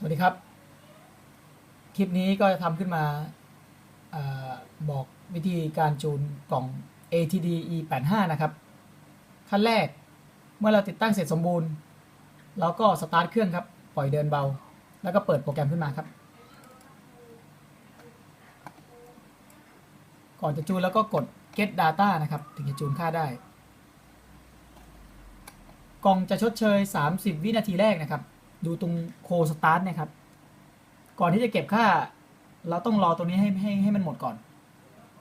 สวัสดีครับ คลิปนี้ก็จะทำขึ้นมาอาบอกวิธีการจูนกล่อง ATD E85 นะครับ ขั้นแรกเมื่อเราติดตั้งเสร็จสมบูรณ์เราก็สตาร์ทเครื่องครับ ปล่อยเดินเบา แล้วก็เปิดโปรแกรมขึ้นมาครับ ก่อนจะจูนแล้วก็กด get data นะครับ ถึงจะจูนค่าได้ กล่องจะชดเชย 30 วินาทีแรกนะครับ ดูตรงโคสตาร์ทนะครับ ก่อนที่จะเก็บค่า เราต้องรอตรงนี้ให้ให้ให้มันหมดก่อน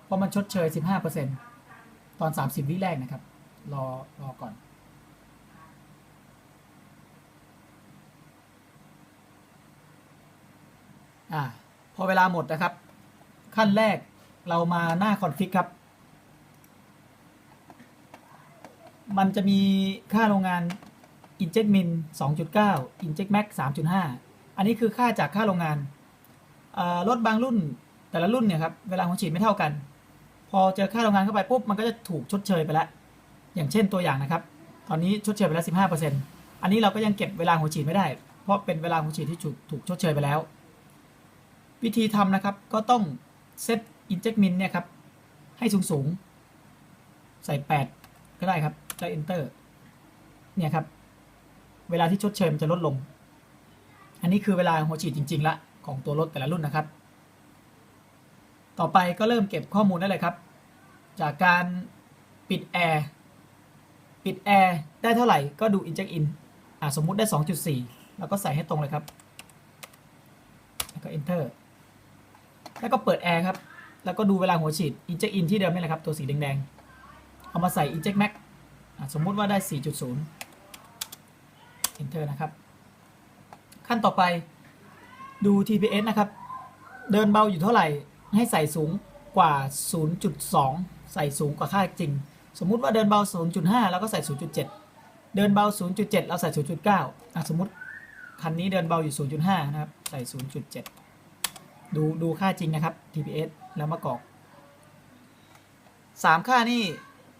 เพราะมันชดเชย 15%ตอน 30 วิแรกนะครับ รอรอก่อนอ่าพอเวลาหมดนะครับ ขั้นแรกเรามาหน้าคอนฟิกครับ มันจะมีค่าโรงงาน inject min 2.9 inject max 3.5 อันนี้คือค่าจากค่าโรงงานรถบางรุ่นแต่ละรุ่นเนี่ยครับเวลาหัวฉีดไม่เท่ากัน พอเจอค่าโรงงานเข้าไปปุ๊บมันก็จะถูกชดเชยไปแล้วอย่างเช่นตัวอย่างนะครับ ตอนนี้ชดเชยไปแล้ว 15%อันนี้เราก็ยังเก็บเวลาหัวฉีดไม่ได้ เพราะเป็นเวลาหัวฉีดที่ถูกถูกชดเชยไปแล้ว วิธีทำนะครับก็ต้องเซต inject min เนี่ยครับให้สูงสูงใส่ 8 ก็ได้ครับแล้ว enter เนี่ยครับ เวลาที่ชดเชยมันจะลดลง อันนี้คือเวลาหัวฉีดจริงๆละของตัวรถแต่ละรุ่นนะครับ ต่อไปก็เริ่มเก็บข้อมูลได้เลยครับ จากการปิดแอร์ปิดแอร์ได้เท่าไหร่ก็ดู inject in อ่าสมมุติได้ 2.4 แล้วก็ใส่ให้ตรงเลยครับ แล้วก็ enter แล้วก็เปิดแอร์ครับ แล้วก็ดูเวลาหัวฉีด inject in ที่เดิมนี่แหละครับ ตัวสีแดงๆ เอามาใส่ inject max อ่าสมมุติว่าได้ 4.0 enter นะครับ ขั้นต่อไปดู TPS นะครับ เดินเบาอยู่เท่าไหร่ให้ใส่สูงกว่า 0.2 ใส่สูงกว่าค่าจริง สมมุติว่าเดินเบา 0.5 แล้วก็ใส่ 0.7 เดินเบา 0.7แล้วใส่ 0.9อะสมมติคันนี้เดินเบาอยู่ 0.5 นะครับ ใส่ 0.7 ดูดูค่าจริงนะครับ TPS แล้วมากรอก3 ค่านี่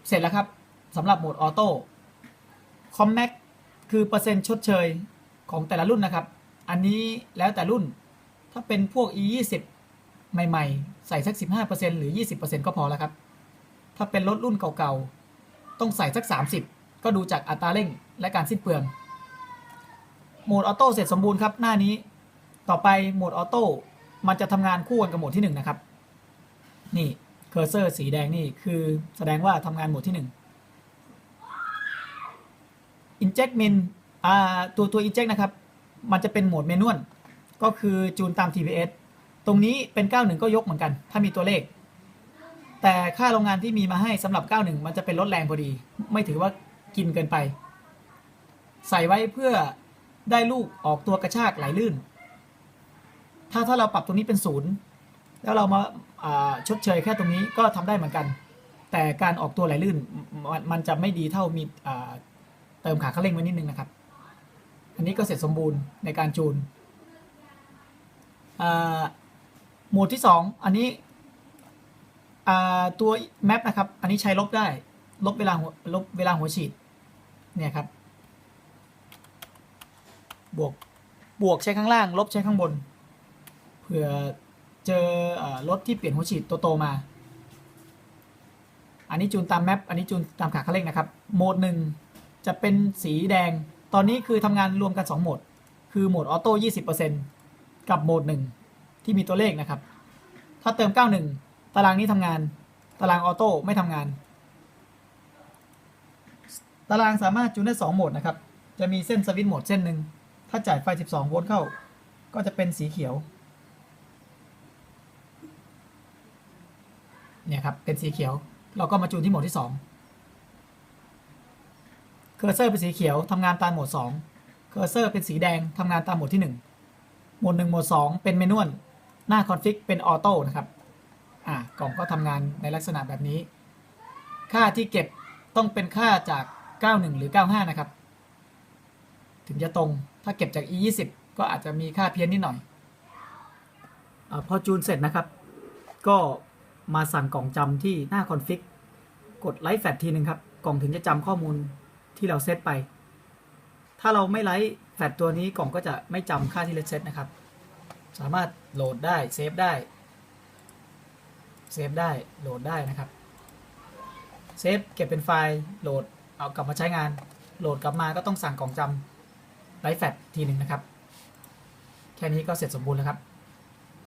เสร็จแล้วครับสำหรับโหมดออโต้คอมแม็ก คือเปอร์เซ็นต์ชดเชยของแต่ละรุ่นนะครับ อันนี้แล้วแต่รุ่น ถ้าเป็นพวก e 2 0ใหม่ ๆ ใส่สัก 15%หรือ 20%ก็พอแล้วครับ ถ้าเป็นรถรุ่นเก่าๆ ต้องใส่สัก 30 ก็ดูจากอัตราเร่งและการสิ้นเปลือง โหมดออโต้เสร็จสมบูรณ์ครับหน้านี้ ต่อไปโหมดออโต้มันจะทำงานคู่กันกับโหมดที่ 1 นะครับ นี่เคอร์เซอร์สีแดงนี่คือแสดงว่าทำงานโหมดที่ 1 inject min อ่าตัวตัว inject นะครับ มันจะเป็นโหมดเมนวลก็คือจูนตาม TPS ตรงนี้เป็น 91 ก็ยกเหมือนกัน ถ้ามีตัวเลข แต่ค่าโรงงานที่มีมาให้สำหรับ 91 มันจะเป็นลดแรงพอดี ไม่ถือว่ากินเกินไป ใส่ไว้เพื่อได้ลูกออกตัวกระชากไหลลื่น ถ้าถ้าเราปรับตรงนี้เป็นศูนย์แล้วเรามาาชดเชยแค่ตรงนี้ก็ทำได้เหมือนกัน แต่การออกตัวไหลลื่นมันมันจะไม่ดีเท่ามีา เติมขาคันเร่งไว้นิดนึงนะครับ อันนี้ก็เสร็จสมบูรณ์ในการจูนโหมดที่ 2 อันนี้ตัวแมปนะครับ อันนี้ใช้ลบได้ ลบเวลาหัวลบเวลาหัวฉีด เนี่ยครับ บวก บวกใช้ข้างล่าง ลบใช้ข้างบน เผื่อเจออรถที่เปลี่ยนหัวฉีดโตๆมา อันนี้จูนตามแมป อันนี้จูนตามขาคันเร่งนะครับ โหมดหนึ่ง จะเป็นสีแดง ตอนนี้คือทำงานรวมกัน 2 โหมด คือโหมดออโต้20%กับโหมด1ที่มีตัวเลขนะครับ ถ้าเติม 91 ตารางนี้ทำงาน ตารางออโต้ไม่ทำงาน ตารางสามารถจูนได้ 2 โหมดนะครับ จะมีเส้นสวิตช์โหมดเส้นหนึ่ง ถ้าจ่ายไฟ 12 โวลต์เข้า ก็จะเป็นสีเขียว เนี่ยครับ เป็นสีเขียว เราก็มาจูนที่โหมดที่ 2 เคอร์เซอร์เป็นสีเขียวทำงานตามโหมด 2 เคอร์เซอร์เป็นสีแดงทำงานตามโหมดที่ 1 โหมด 1 โหมด 2 เป็นเมนวลหน้าคอนฟิกเป็นออโต้นะครับอ่ากล่องก็ทำงานในลักษณะแบบนี้ ค่าที่เก็บต้องเป็นค่าจาก 91 หรือ 95 นะครับ ถึงจะตรงถ้าเก็บจาก e 2 0ก็อาจจะมีค่าเพี้ยนนิดหน่อยอาพอจูนเสร็จนะครับ ก็มาสั่งกล่องจำที่หน้าคอนฟิก กดไลฟ์แฟลทีนึงครับ กล่องถึงจะจำข้อมูล ที่เราเซตไป ถ้าเราไม่ไลฟ์แฟลชตัวนี้กล่องก็จะไม่จำค่าที่เลเซตนะครับ สามารถโหลดได้เซฟได้เซฟได้โหลดได้นะครับเซฟเก็บเป็นไฟล์โหลดเอากลับมาใช้งาน โหลดกลับมาก็ต้องสั่งกล่องจำไร้แฟลชทีหนึ่งนะครับ แค่นี้ก็เสร็จสมบูรณ์แล้วครับ